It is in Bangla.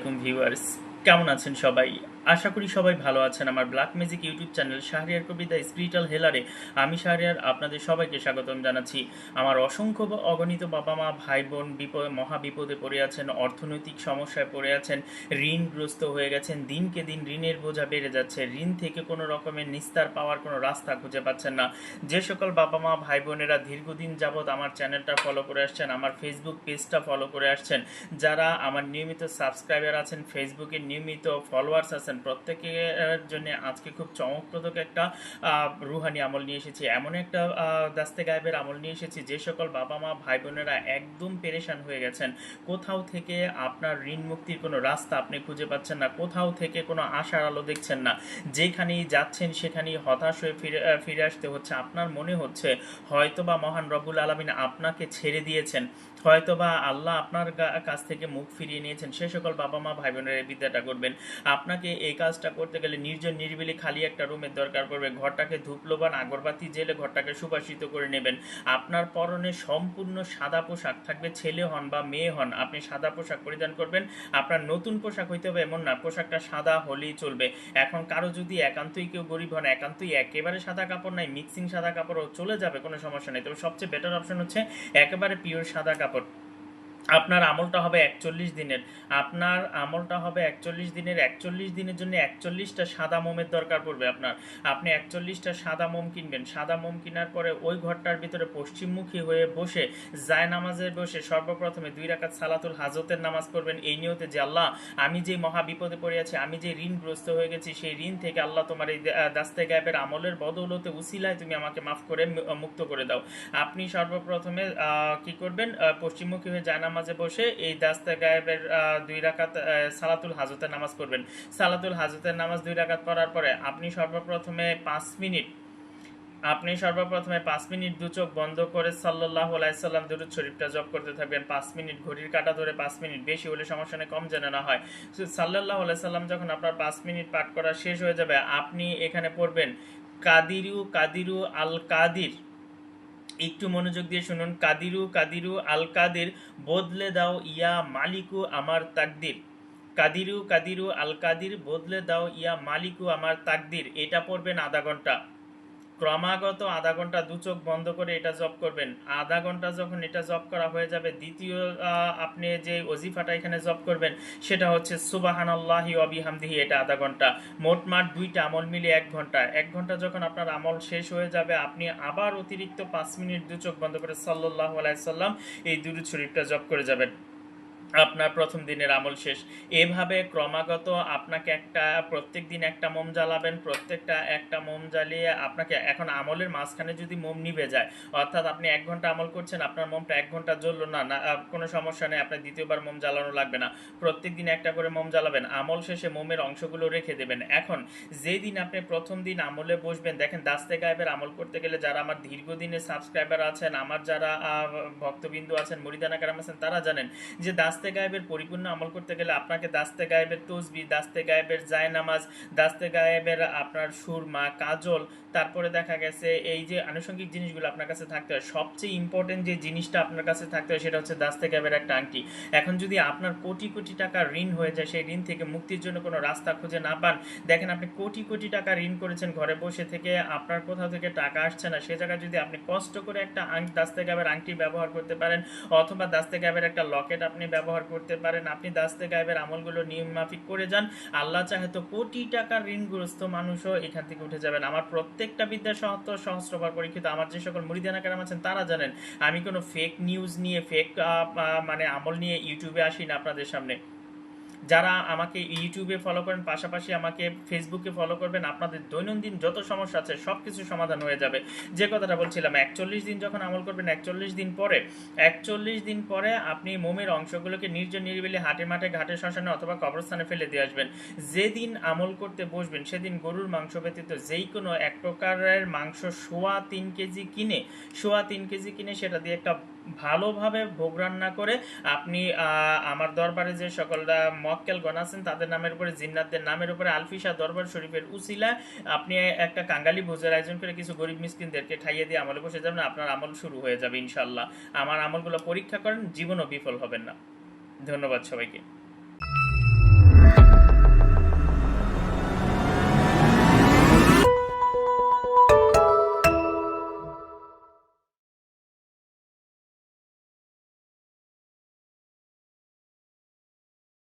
আলাইকুম ভিউয়ার্স। কেমন আছেন সবাই? আশা করি সবাই ভালো আছেন। আমার black magic YouTube channel Shahriar কবিতা স্পিরিটাল হেলারে আমি শাহরিয়ার আপনাদের সবাইকে স্বাগতম জানাচ্ছি। আমার অসংখ্য অগণিত বাবা মা ভাই বোন বিপদ, মহা বিপদে পড়ে আছেন, অর্থনৈতিক সমস্যায় পড়ে আছেন, ঋণগ্রস্ত হয়ে গেছেন, দিনকে দিন ঋণের বোঝা বেড়ে যাচ্ছে, ঋণ থেকে কোনো রকমের নিস্তার পাওয়ার কোনো রাস্তা খুঁজে পাচ্ছেন না। যে সকল বাবা মা ভাই বোনেরা দীর্ঘদিন যাবৎ আমার চ্যানেলটা ফলো করে আসছেন, আমার ফেসবুক পেজটা ফলো করে আসছেন, যারা আমার নিয়মিত সাবস্ক্রাইবার আছেন ফেসবুকে নিয়মিত ফলোয়ার্স আছেন। প্রত্যেকের জন্য আজকে খুব চমকপ্রদক একটা রুহানি আমল নিয়ে এসেছি। এমন একটা দাস্তে গায়েবের আমল নিয়ে এসেছি যে সকল বাবা মা ভাই বোনেরা একদম পেরেশান হয়ে গেছেন। কোথাও থেকে আপনার ঋণ মুক্তির কোনো রাস্তা আপনি খুঁজে পাচ্ছেন না। কোথাও থেকে কোনো আশার আলো দেখছেন না। যেখানেই যাচ্ছেন সেখানেই হতাশ হয়ে ফিরে ফিরে আসতে হচ্ছে। আপনার মনে হচ্ছে হয়তোবা মহান রব্বুল আলমিন আপনাকে ছেড়ে দিয়েছেন। হয়তোবা আল্লাহ আপনার কাছ থেকে মুখ ফিরিয়ে নিয়েছেন। সে সকল বাবা মা ভাই বোনের এই বিদ্যাটা করবেন। আপনাকে এই কাজটা করতে গেলে নির্জন নিরিবিলি খালি একটা রুমের দরকার পড়বে। ঘরটাকে ধূপলোবান আগরবাতি জেলে ঘরটাকে সুবাসিত করে নেবেন। আপনার পরনে সম্পূর্ণ সাদা পোশাক থাকবে। ছেলে হন বা মেয়ে হন, আপনি সাদা পোশাক পরিধান করবেন। আপনার নতুন পোশাক হইতে হবে এমন না, পোশাকটা সাদা হলেই চলবে। এখন কারও যদি একান্তই কেউ গরিব হন, একান্তই একেবারে সাদা কাপড় নাই মিক্সিং সাদা কাপড়ও চলে যাবে, কোনো সমস্যা নেই। তবে সবচেয়ে বেটার অপশন হচ্ছে একেবারে পিওর সাদা কাপড়। আপনার আমলটা হবে একচল্লিশ দিনের। আপনার আমলটা হবে একচল্লিশ দিনের। একচল্লিশ দিনের জন্য একচল্লিশটা সাদা মোমের দরকার পড়বে আপনার। আপনি একচল্লিশটা সাদা মোম কিনবেন। সাদা মোম কেনার পরে ওই ঘরটার ভিতরে পশ্চিমমুখী হয়ে বসে জায় নামাজে বসে সর্বপ্রথমে দুই রাকাত সালাতুল হাজতের নামাজ পড়বেন। এই নিয়তে যে আল্লাহ, আমি যে মহা বিপদে পড়ে আছি, আমি যে ঋণগ্রস্ত হয়ে গেছি, সেই ঋণ থেকে আল্লাহ তোমার এই দাস্তে গায়েবের আমলের বদৌলতে উসিলায় তুমি আমাকে মাফ করে মুক্ত করে দাও। আপনি সর্বপ্রথমে কি করবেন? পশ্চিমমুখী হয়ে জায়নামাজে বসে এই দাস্তা গায়েবের দুই রাকাত সালাতুল হাজতের নামাজ পড়বেন। সালাতুল হাজতের নামাজ দুই রাকাত পড়ার পরে আপনি সর্বপ্রথমে পাঁচ মিনিট, আপনি সর্বপ্রথমে পাঁচ মিনিট দু চোখ বন্ধ করে সাল্লাহ আলাইসাল্লাম দুরুদ শরীফটা জপ করতে থাকবেন। পাঁচ মিনিট ঘড়ির কাটা ধরে পাঁচ মিনিট, বেশি হলে সমস্যা নেই, কম যেন না হয়। সাল্লাহ আলাইসাল্লাম যখন আপনার পাঁচ মিনিট পাঠ করা শেষ হয়ে যাবে, আপনি এখানে পড়বেন, কাদিরু কাদিরু আল কাদির একটু মনোযোগ দিয়ে শুনুন। কাদিরু কাদিরু আল কাদের বদলে দাও ইয়া মালিকু আমার তাকদির। কাদিরু কাদিরু আল কাদির বদলে দাও ইয়া মালিকু আমার তাকদির। এটা পড়বেন আধা ঘণ্টা। ক্রমাগত আধা ঘণ্টা দু চোখ বন্ধ করে এটা জব করবেন। আধা ঘণ্টা যখন এটা জব করা হয়ে যাবে, দ্বিতীয় আপনি যে অজিফাটা এখানে জব করবেন, সেটা হচ্ছে সুবাহান আল্লাহি অবিহামদিহি এটা আধা ঘণ্টা। মোটমাট দুইটা আমল মিলে এক ঘণ্টা। এক ঘণ্টা যখন আপনার আমল শেষ হয়ে যাবে, আপনি আবার অতিরিক্ত পাঁচ মিনিট দু চোখ বন্ধ করে সাল্লাহ আলাইসাল্লাম এই দুরুদ শরীফটা জব করে যাবেন। আপনার প্রথম দিনের আমল শেষ। এভাবে ক্রমাগত আপনাকে একটা, প্রত্যেক দিন একটা মোম জ্বালাবেন, প্রত্যেকটা একটা মোম জ্বালিয়ে আপনাকে এখন আমলের মাঝখানে যদি মোম নিভে যায়, অর্থাৎ আপনি এক ঘণ্টা আমল করছেন, আপনার মোমটা এক ঘণ্টা জ্বললো, না না কোনো সমস্যা নেই, আপনার দ্বিতীয়বার মোম জ্বালানো লাগবে না। প্রত্যেক দিন একটা করে মোম জ্বালাবেন, আমল শেষে মোমের অংশগুলো রেখে দেবেন। এখন যেই দিন আপনি প্রথম দিন আমলে বসবেন, দেখেন দাস্তে গায়েবের আমল করতে গেলে যারা আমার দীর্ঘদিনের সাবস্ক্রাইবার আছেন, আমার যারা ভক্তবিন্দু আছেন, মরিদানা কারাম আছেন, তারা জানেন যে দাস্তে গায়েবের পরিপূর্ণ আমল করতে গেলে আপনাকে দাস্তে গায়েবের তসবি, দাস্তে গায়েবের জায়নামাজ, দাস্তে গায়েবের আপনার সুরমা, কাজল, তারপরে দেখা গেছে এই যে আনুষঙ্গিক জিনিসগুলো আপনার কাছে থাকতে হয়, সবচেয়ে ইম্পর্টেন্ট যে জিনিসটা আপনার কাছে থাকতে হয় সেটা হচ্ছে দাস্তে গায়েবের একটা আংটি। এখন যদি আপনার কোটি কোটি টাকা ঋণ হয়ে যায়, সেই ঋণ থেকে মুক্তির জন্য কোনো রাস্তা খুঁজে না পান, দেখেন আপনি কোটি কোটি টাকা ঋণ করেছেন, ঘরে বসে থেকে আপনার কোথাও থেকে টাকা আসছে না, সে জায়গায় যদি আপনি কষ্ট করে একটা আং, দাস্তে গায়েবের আংটি ব্যবহার করতে পারেন, অথবা দাস্তে গায়েবের একটা লকেট আপনি ব্যবহার করতে পারেন। আপনি দাস্তে গায়েবের আমলগুলো নিয়ম মাফিক করে যান। আল্লাহ চাহে তো কোটি টাকার ঋণগ্রস্ত মানুষও এখান থেকে উঠে যাবেন। আমার প্রত্যেকটা বিদ্যা সহস্র সহস্রবার পরীক্ষিত। আমার যে সকল মুরিদানা কারাম আছেন, তারা জানেন। আমি কোনো ফেক নিউজ নিয়ে ফেক মানে আমল নিয়ে ইউটিউবে আসি না আপনাদের সামনে। যারা আমাকে ইউটিউবে ফলো করেন, পাশাপাশি আমাকে ফেসবুকে ফলো করবেন, আপনাদের দৈনন্দিন যত সমস্যা আছে সব কিছু সমাধান হয়ে যাবে। যে কথাটা বলছিলাম, একচল্লিশ দিন যখন আমল করবেন, একচল্লিশ দিন পরে, একচল্লিশ দিন পরে আপনি মোমের অংশগুলোকে নির্জন নিরিবিলি হাটে মাঠে, ঘাটে শ্মশানে অথবা কবরস্থানে ফেলে দিয়ে আসবেন। যেদিন আমল করতে বসবেন, সেদিন গরুর মাংস ব্যতীত যেই কোনো এক প্রকারের মাংস সোয়া তিন কেজি কিনে, সোয়া তিন কেজি কিনে সেটা দিয়ে একটা ভালোভাবে ভোগ রান্না করে আপনি আমার দরবারে যে সকল মক্কেলগণ আছেন, তাদের নামের উপরে, জিন্নাতদের নামের উপরে আলফিসা দরবার শরীফের উসিলা আপনি একটা কাঙ্গালি ভোজের আয়োজন করে কিছু গরিব মিসকিনদেরকে খাইয়ে দিয়ে আমলে বসে যাবেন, আপনার আমল শুরু হয়ে যাবে ইনশাল্লাহ আমার আমলগুলো পরীক্ষা করেন, জীবনও বিফল হবেন না। ধন্যবাদ সবাইকে।